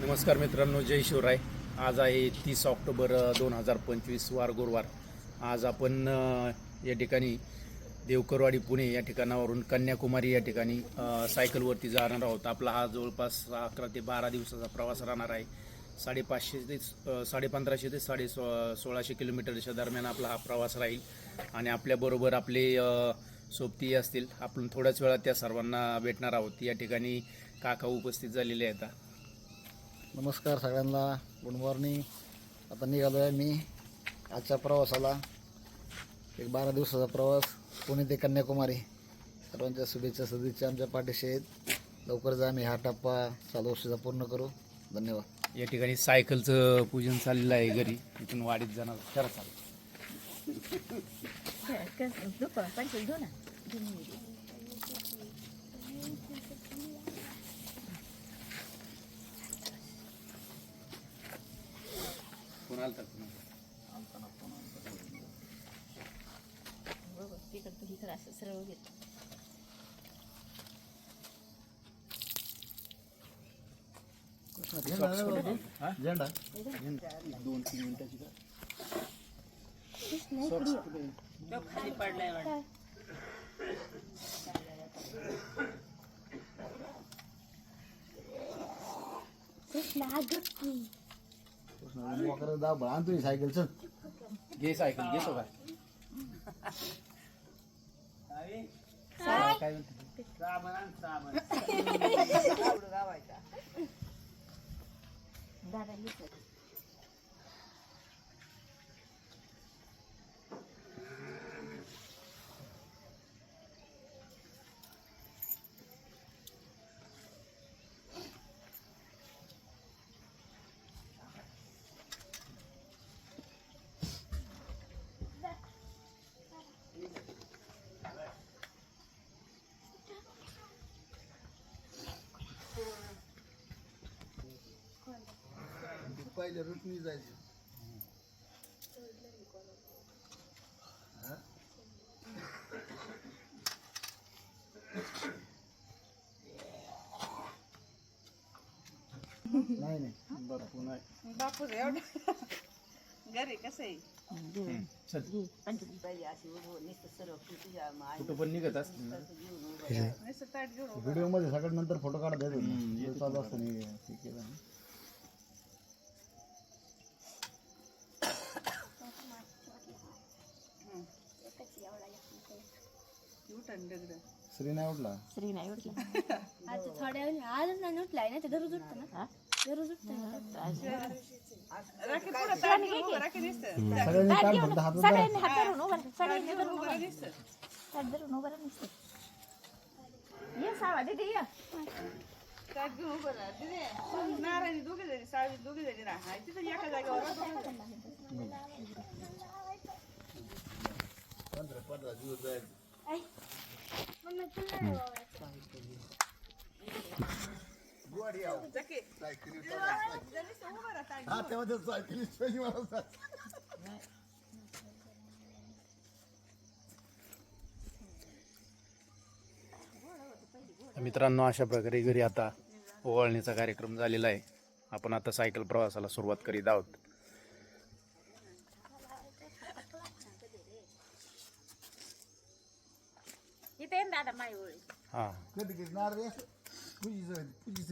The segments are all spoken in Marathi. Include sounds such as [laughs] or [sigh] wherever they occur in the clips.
नमस्कार मित्रांनो जय शिवराय. आज आहे तीस ऑक्टोबर दोन हजार पंचवीस वार गुरुवार. आज आपण या ठिकाणी देवकरवाडी पुणे या ठिकाणावरून कन्याकुमारी या ठिकाणी सायकलवरती जाणार आहोत. आपला हा जवळपास अकरा ते बारा दिवसाचा प्रवास राहणार आहे. साडेपाचशे ते साडेपंधराशे ते साडे सो सोळाशे किलोमीटरच्या दरम्यान आपला हा प्रवास राहील. आणि आपल्याबरोबर आपले सोबतीही सोबती असतील. आपण थोड्याच वेळात त्या सर्वांना भेटणार आहोत. या ठिकाणी काका उपस्थित झालेले आहेत. नमस्कार सगळ्यांना. गुड मॉर्निंग आता निघालो आहे मी आजच्या प्रवासाला. एक बारा दिवसाचा प्रवास. पुणे ते कन्याकुमारी. सर्वांच्या शुभेच्छा सदिच्छा आमच्या पाठीशी आहेत. लवकरच आम्ही हा टप्पा चालू वर्षाचा पूर्ण करू. धन्यवाद. या ठिकाणी सायकलचं पूजन चाललेलं आहे घरी. इथून वाडीत जाणार. करा चालू. [laughs] कोणाला तर सरळ घेत झेंडा दोन तीन मिनिटाची का खाली पडलाय वाटतं. मोकर दाब आण तुझी सायकल चल घे सायकल घे का काय म्हणते? दादा येतो. पहिले रुटणी जायची नाही नाही. बरं पुन्हा बापूर एवढं घरी कसं आहे? कुठं पण निघत असतील व्हिडिओमध्ये सगळ्यात नंतर फोटो काढता. येतो चालू असतं नाही हे केलं ना. उठण दगड श्री नाही उठला? श्री नाही उठला. [laughs] आता थोड्या वेळ आजच नाही उठलाय. ना ते दररोज उठतं ना. दररोज उठतं उभं सगळ्यांनी काढ फक्त हातात धरा. सगळ्यांनी हात धरून उभं राहा. सगळ्यांनी धरून उभं राहा. दिसतं. हात धरून उभं राहा नुसतं. ये सावा दीदी ये. उभं नारायणी दोघे जणी सावी दोघे जणी राहा. तिथं एका जागेवर राहा. जकी. जणीचं उभं राहा ताट हा तेव्हा ते सायकलिस्ट पहिली मला सांग. मित्रांनो अशा प्रकारे घरी आता ओवाळणीचा कार्यक्रम झालेला आहे. आपण आता सायकल प्रवासाला सुरुवात करीत आहोत. इथे ना दादा माई ओळी हा. कधी कधी नार रे पूजी पूजी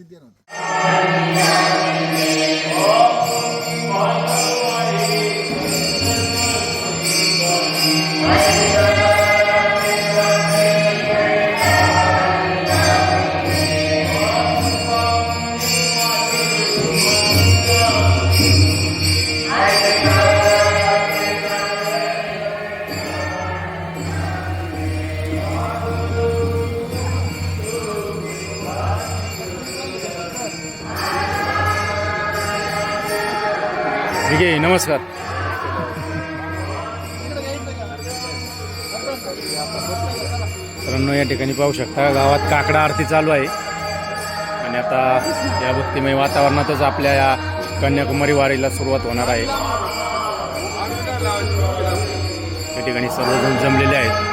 ठीक आहे नमस्कार. मित्रांनो या ठिकाणी पाहू शकता गावात काकडा आरती चालू आहे. आणि आता या भक्तिमय वातावरणातच आपल्या या कन्याकुमारी वारीला सुरुवात होणार आहे. या ठिकाणी सर्वजण जमलेले आहेत.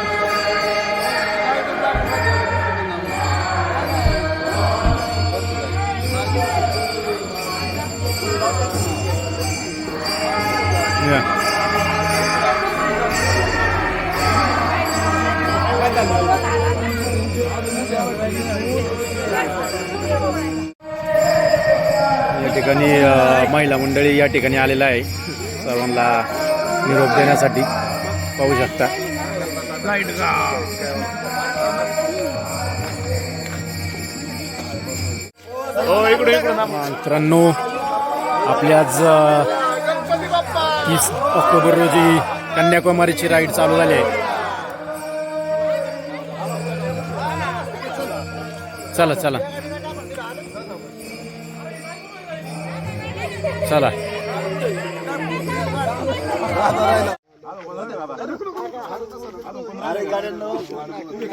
महिला मंडळी या ठिकाणी आलेला आहे. सर्वांना निरोप देण्यासाठी. पाहू शकता. मित्रांनो आपल्या आज तीस ऑक्टोबर रोजी कन्याकुमारीची राईड चालू झाली आहे. चला चला. चला.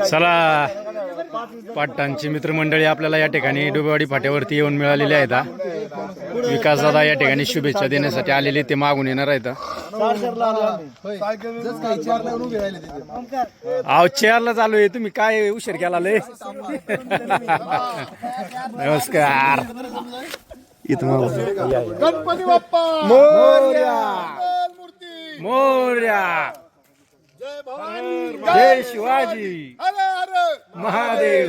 चला. पाटणची मित्रमंडळी आपल्याला या ठिकाणी डोबेवाडी फाट्यावरती येऊन मिळालेले आहेत विकास विकासदादा या ठिकाणी शुभेच्छा देण्यासाठी आलेले ते मागून येणार आहेत अहो चेअरला चालू आहे. तुम्ही काय उशीर केला लय? [laughs] नमस्कार. इथं या, या. गणपती बाप्पा! मोर्या! जय शिवाजी! महादेव!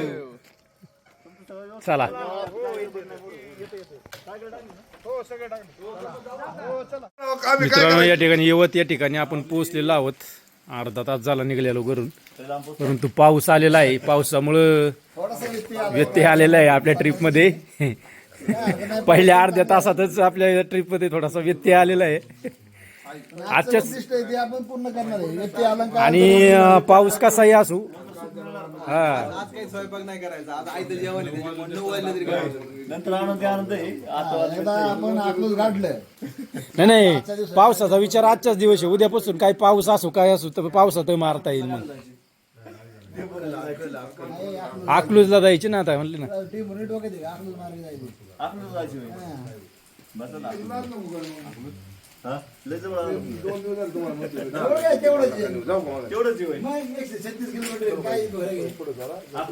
चला. मित्रांनो या ठिकाणी यवत या ठिकाणी आपण पोहोचलेलो आहोत. अर्धा तास झाला निघलेलो घरून. परंतु पाऊस आलेला आहे. पावसामुळं व्यत्यय आलेला आहे आपल्या ट्रिपमध्ये पहिल्या अर्ध्या तासातच आपल्या ट्रिपमध्ये थोडासा व्यत्यय आलेला आहे. आजच्या उद्दिष्ट आहे ते आपण पूर्ण करणार आहे. व्यक्ती अलंकार आणि पाऊस कसाही असू. हा. नाही नाही पावसाचा विचार आजच्याच दिवस आहे उद्यापासून काय पाऊस असू काय असू तर पावसात मारता येईल मग. अकलूजला जायची ना आता म्हणले ना. टीम म्हणून डोक्यात आहे, अकलूज मार्गे जायचं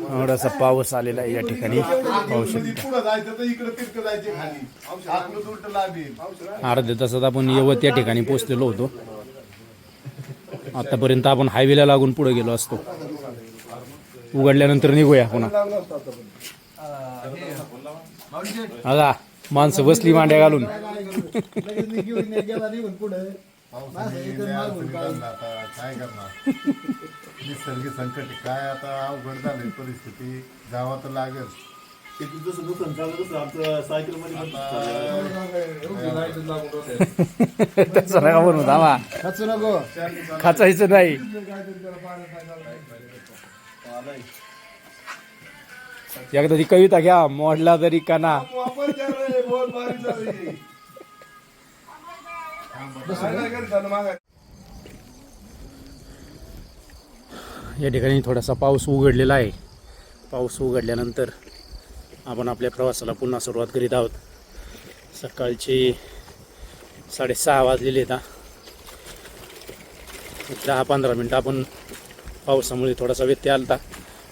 थोडासा पाऊस आलेला आहे या ठिकाणी. पाहू शकता. पुढं जायचं तर इकडे तिकडे जायचे खाली आपलं उलट लाभेल अर्ध्या तासात आपण यवत या ठिकाणी पोहोचलेलो होतो. आतापर्यंत आपण हायवेला लागून पुढे गेलो असतो. उघडल्यानंतर निघूया पुन्हा. आता माणसं बसली मांड्या घालून. काय करणार निसर्ग संकट. काय आता अवघड झाली परिस्थिती जावं तर लागेल तसं नका म्हणू नको. खाचायचं नाही. एकदा ती कविता घ्या मोडला तरी काना या ठिकाणी थोडासा पाऊस उघडलेला आहे. पाऊस उघडल्यानंतर आपण आपल्या प्रवासाला पुन्हा सुरुवात करीत आहोत. सकाळचे साडेसहा वाजलेले आहेत दहा पंधरा मिनटं आपण पावसामुळे थोडासा व्यत्यय आला होता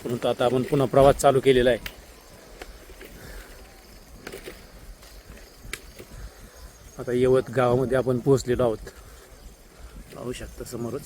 परंतु आता आपण पुन्हा प्रवास चालू केलेला आहे. आता यवत गावामध्ये आपण पोहोचलेलो आहोत. पाहू शकता समोरच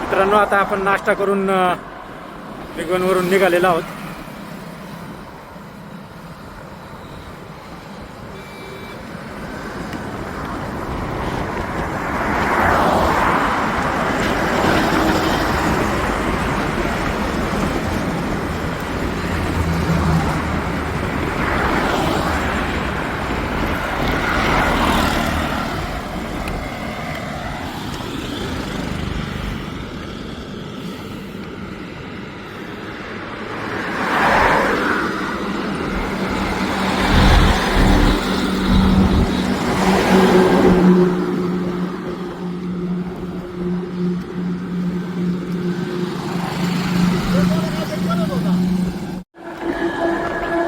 मित्रांनो आता आपण नाश्ता करून वरून निघालेलो आहोत.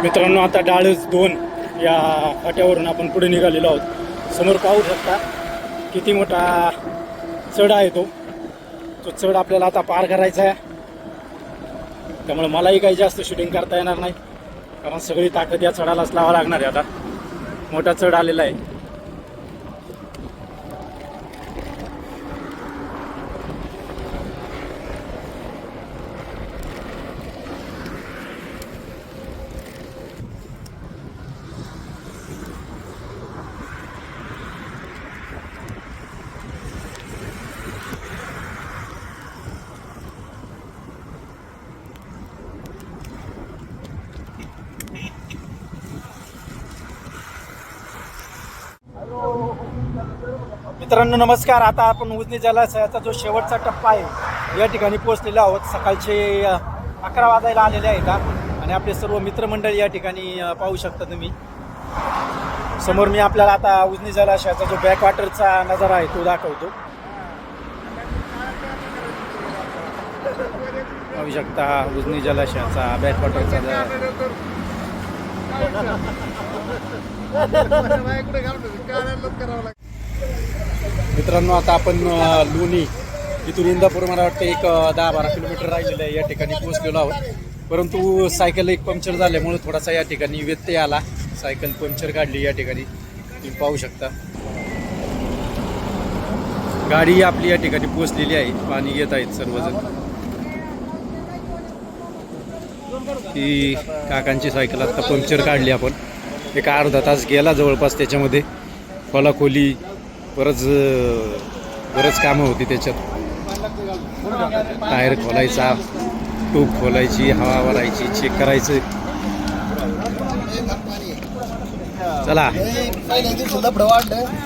मित्रांनो आता डाळच दोन या फाट्यावरून आपण पुढे निघालेलो आहोत. समोर पाहू शकता किती मोठा चढ आहे तो. तो चढ आपल्याला आता पार करायचा आहे. त्यामुळे मलाही काही जास्त शूटिंग करता येणार नाही. कारण सगळी ताकद या चढालाच लावा लागणार आहे आता. मोठा चढ आलेला आहे. मित्रांनो नमस्कार. आता आपण उजनी जलाशयाचा जो शेवटचा टप्पा आहे या ठिकाणी पोहोचलेलो आहोत. सकाळचे अकरा वाजायला आलेले आहेत हा. आणि आपले सर्व मित्रमंडळी या ठिकाणी पाहू शकता तुम्ही. समोर मी आपल्याला आता उजनी जलाशयाचा जो बॅकवॉटरचा नजारा आहे तो दाखवतो. पाहू शकता उजनी जलाशयाचा बॅकवॉटरचा [laughs] मित्रांनो आता आपण लोणी इथून इंदापूर मला वाटतं एक दहा बारा किलोमीटर राहिलेलं आहे. या ठिकाणी पोहोचलेलो आहोत. परंतु सायकल एक पंक्चर झाल्यामुळे थोडासा या ठिकाणी व्यत्यय आला. सायकल पंक्चर काढली या ठिकाणी. तुम्ही पाहू शकता. गाडी आपली या ठिकाणी पोहोचलेली आहे. पाणी घेत आहेत सर्वजण. ही काकांची सायकल आता पंक्चर काढली आपण. एक अर्धा तास गेला जवळपास त्याच्यामध्ये. खोलाखोली बरंच बरंच कामं होती त्याच्यात. टायर खोलायचा टूब खोलायची हवा वरायची चेक करायचं. चला. आत्ताच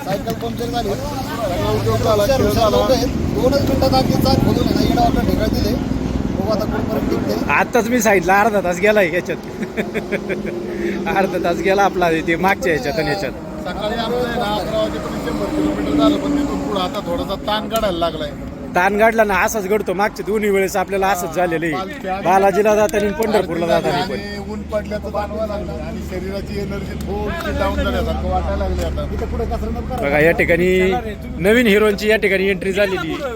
सायकल पंक्चर झाली दोनच मिनिटात चाक आपलं ढेकळ दिले मी सांगितलं अर्धा तास गेलाय याच्यात. [laughs] अर्धा तास गेला आपला ते मागच्या याच्यात आणि याच्यात. सकाळी आहे ना अकरा वाजेपर्यंत शंभर किलोमीटर झालं पण तिथून पुढे आता थोडासा ताण काढायला लागलाय. ताण गाडला ना असाच घडतो. मागच्या दोन्ही वेळेस आपल्याला असंच झालेलं आहे. बालाजीला जाताना आणि पंढरपूरला जाताना पण. आणि ऊन पडल्याचं जाणवा लागलं आणि शरीराची एनर्जी थोडीशी डाऊन झाल्यासारखं वाटायला लागले आता. बघा या ठिकाणी नवीन हिरोची या ठिकाणी एंट्री झालेली आहे.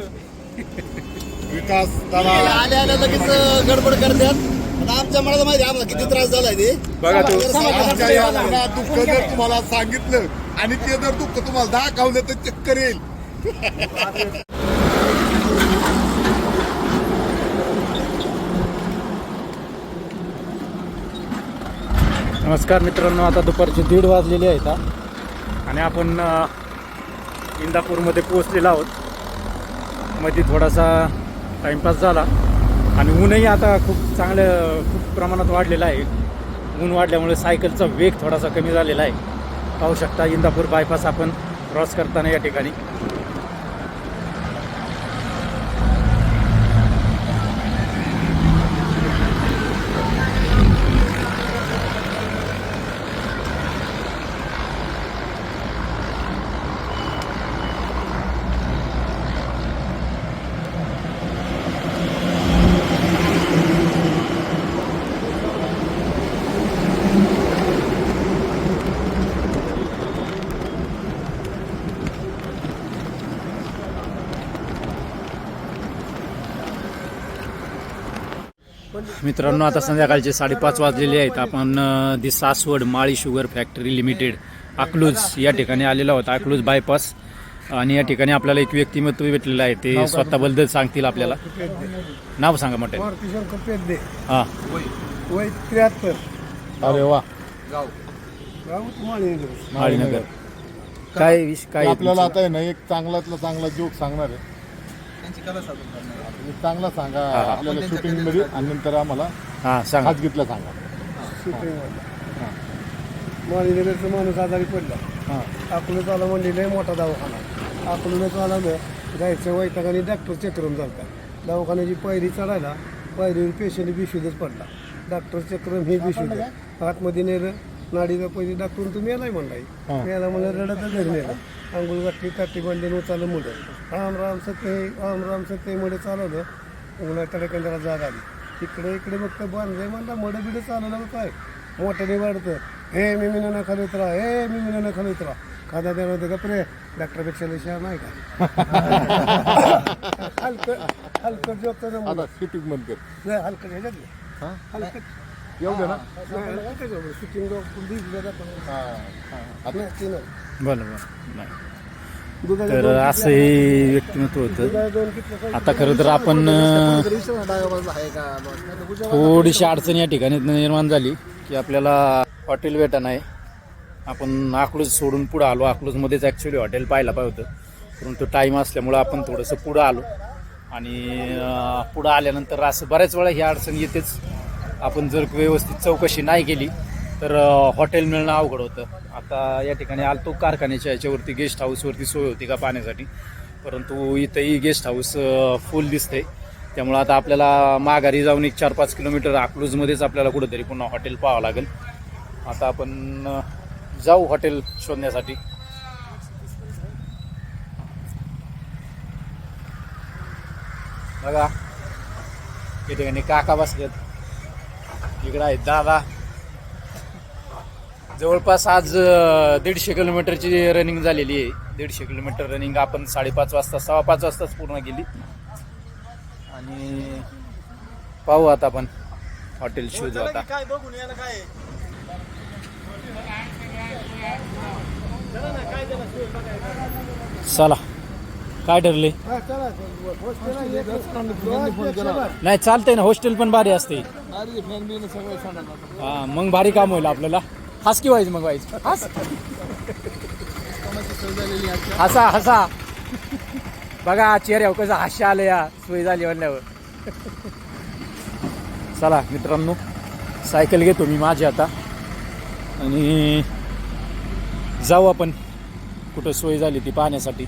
विकास दादा आल्या आल्या लगेच गडबड करतात. आता आमच्या मला माहिती आहे आम्हाला किती त्रास झालाय ते. बघा तो. आमच्या या मुलाला दुःख जर तुम्हाला सांगितलं आणि ते जर दुःख तुम्हाला दाखवलं तर चक्कर येईल. नमस्कार मित्रांनो आता दुपारचे दीड वाजलेले आहेत. आणि आपण अ, इंदापूरमध्ये पोहोचलेलो आहोत. मध्ये थोडासा टाईमपास झाला. आणि ऊनही आता खूप चांगलं खूप प्रमाणात वाढलेलं आहे. ऊन वाढल्यामुळे सायकलचा वेग थोडासा कमी झालेला आहे. पाहू शकता इंदापूर बायपास आपण क्रॉस करताना या ठिकाणी. मित्रांनो आता संध्याकाळचे साडेपाच वाजलेले आहेत. आपण the Saswad Mali sugar factory limited Akluj या ठिकाणी आलेलो आहोत. अकलूज बायपास आणि या ठिकाणी आपल्याला एक व्यक्तिमत्व भेटलेलं आहे. ते स्वतःबद्दल सांगतील आपल्याला. नाव सांगा मोठे हां. अरे वा. माळीनगर. काय विष काय आपल्याला आता आहे ना एक चांगल्यातला चांगला जोक सांगणार आहे. एक चांगला सांगा. आपल्याला शूटिंगमध्ये आणि नंतर आम्हाला हां सांगा. खाजगीतला सांगा. माळीनगरचा माणूस आजारी पडला. हां. अकोल्यात आला म्हणजे लय मोठा दवाखाना. अकोल्यात आला ना जायचं वैतागाने डॉक्टर चक्रम झालता दवाखान्याची पायरी चढायला पायरीवर पेशंट बिशुद्धच पडला. डॉक्टर चक्रम हे बिशुद्ध आतमध्ये नेलं. नाडीला पहिली डॉक्टर तुम्ही यालाय म्हणलाय. मेला मला रडत घरी नेलं. आंघोळ घातली काठी बांधून उचालं मुलं. राम राम सत्य राम राम सत्यमध्ये चालवलं. उन्हा तडकंदाला जाग आली. इकडे इकडे बघता बांधलंय म्हणला मड बिडं चालवलं काय? मोठ्याने वाढतं. हे मी मिनं खाली उतरा हे मी मिनं खाली उतरा खादा देणार होतं का प्रे डॉक्टरपेक्षा लय नाही का? हलकं हलकं जोतं ना हलकं ह्याच्यात हलकं. एवढं ना बरं बरं नाही तर असं हे व्यक्तिमत्व होतं आता खरं तर आपण थोडीशी अडचण या ठिकाणी निर्माण झाली की आपल्याला हॉटेल भेटा नाही आपण अकलूज सोडून पुढं आलो. अकलूजमध्येच ॲक्च्युली हॉटेल पाहायला पाहिजे होतं. परंतु टाईम असल्यामुळं आपण थोडंसं पुढं आलो. आणि पुढं आल्यानंतर असं बऱ्याच वेळा ही अडचण येतेच. आपण जर व्यवस्थित चौकशी नाही केली तर हॉटेल मिळणं अवघड होतं. आता या ठिकाणी आलतो कारखान्याच्या याच्यावरती गेस्ट हाऊसवरती सोय होती का पाण्यासाठी परंतु इथंही गेस्ट हाऊस फुल दिसते त्यामुळं आता आपल्याला माघारी जाऊन एक चार पाच किलोमीटर अकलूजमध्येच आपल्याला कुठंतरी पुन्हा हॉटेल पाहावं लागेल. आता आपण जाऊ हॉटेल शोधण्यासाठी. बघा. या ठिकाणी काका बसलेत. इकडं आहेत दादा. जवळपास आज दीडशे किलोमीटरची रनिंग झालेली आहे. दीडशे किलोमीटर रनिंग आपण साडेपाच वाजता सव्वा पाच वाजताच पूर्ण केली. आणि पाहू आता आपण हॉटेल शोधू आता. चला. काय ठरले? नाही चालतंय ना हॉस्टेल पण भारी असते. हा मग भारी काम होईल आपल्याला. हस की व्हायचं मग व्हायचं हस. हसा हसा. बघा चेहऱ्यावर कसं हास्य आलं या सोय झाली म्हणल्यावर. चला मित्रांनो सायकल घेतो मी माझी आता. आणि जाऊ आपण. कुठं सोय झाली ती पाहण्यासाठी.